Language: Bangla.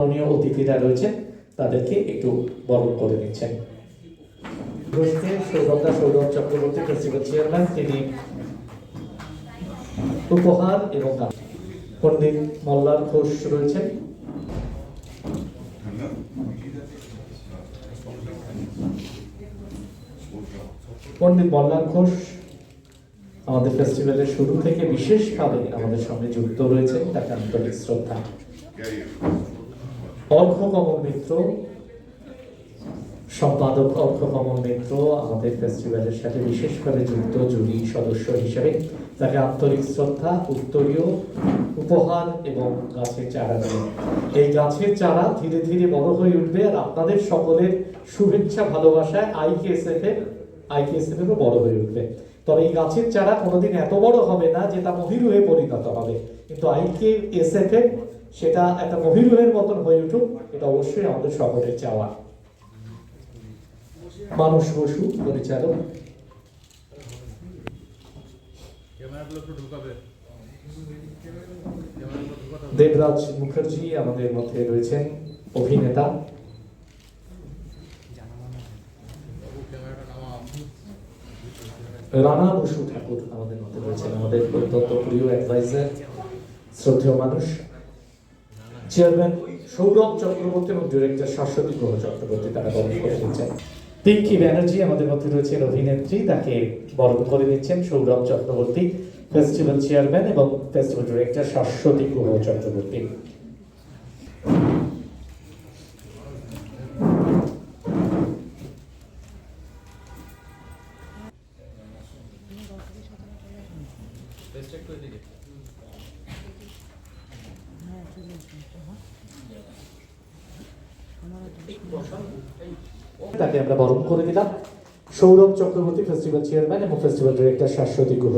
মাননীয় অতিথিরা রয়েছেন তাদেরকে একটু বরণ করে নিচ্ছেন। গোষ্ঠীর সৌরভদা সৌরভ চক্রবর্তী ফেস্টিভ্যাল চেয়ারম্যান তিনি উপহার এবং। পণ্ডিত মল্লার ঘোষ রয়েছেন। পণ্ডিত মল্লার ঘোষ আমাদের ফেস্টিভ্যালের শুরু থেকে বিশেষভাবে আমাদের সঙ্গে যুক্ত রয়েছেন, তাকে আন্তরিক শ্রদ্ধা। অর্ঘ কমল মিত্র, সম্পাদক অর্ঘ কমল মিত্র, আমাদের ফেস্টিভ্যালের সাথে বিশেষভাবে যুক্ত জুরি সদস্য হিসেবে তাকে আন্তরিক শ্রদ্ধা, উত্তরীয়, উপহার এবং গাছের চারা দেবেন এই গাছের চারা ধীরে ধীরে বড় হয়ে উঠবে আর আপনাদের সকলের শুভেচ্ছা, ভালোবাসায় আইকেএসএফ এর আইকেএসএফ এরও বড় হয়ে উঠবে। তবে এই গাছের চারা কোনোদিন এত বড় হবে না যে তা মহিরুহে পরিণত হবে কিন্তু আইকে এসএফ এর সেটা একটা মহিরুহের মতন হয়ে উঠুক, এটা অবশ্যই আমাদের সকলের চাওয়া মানুষ বসু, পরিচালক। দেবরাজ মুখার্জি আমাদের মধ্যে রয়েছেন, অভিনেতা। রানা বসু ঠাকুর আমাদের মধ্যে রয়েছেন, আমাদের অত্যন্ত প্রিয় অ্যাডভাইজার শ্রদ্ধেয় মানুষ। চেয়ারম্যান সৌরভ চক্রবর্তী এবং ডিরেক্টর শাশ্বতী গ্রহ চক্রবর্তী, তারা বরণ করে নিচ্ছেন পিঙ্কি ব্যানার্জি আমাদের মধ্যে রয়েছেন, অভিনেত্রী, তাকে বরণ করে নিচ্ছেন সৌরভ চক্রবর্তী ফেস্টিভ্যাল চেয়ারম্যান এবং ফেস্টিভ্যাল ডিরেক্টর শাশ্বতী গ্রহ চক্রবর্তী। একটু এদিকে। তাকে আমরা বরণ করে দিলাম সৌরভ চক্রবর্তী ফেস্টিভ্যাল চেয়ারম্যান এবং ফেস্টিভ্যাল ডিরেক্টর শাশ্বতী গুহ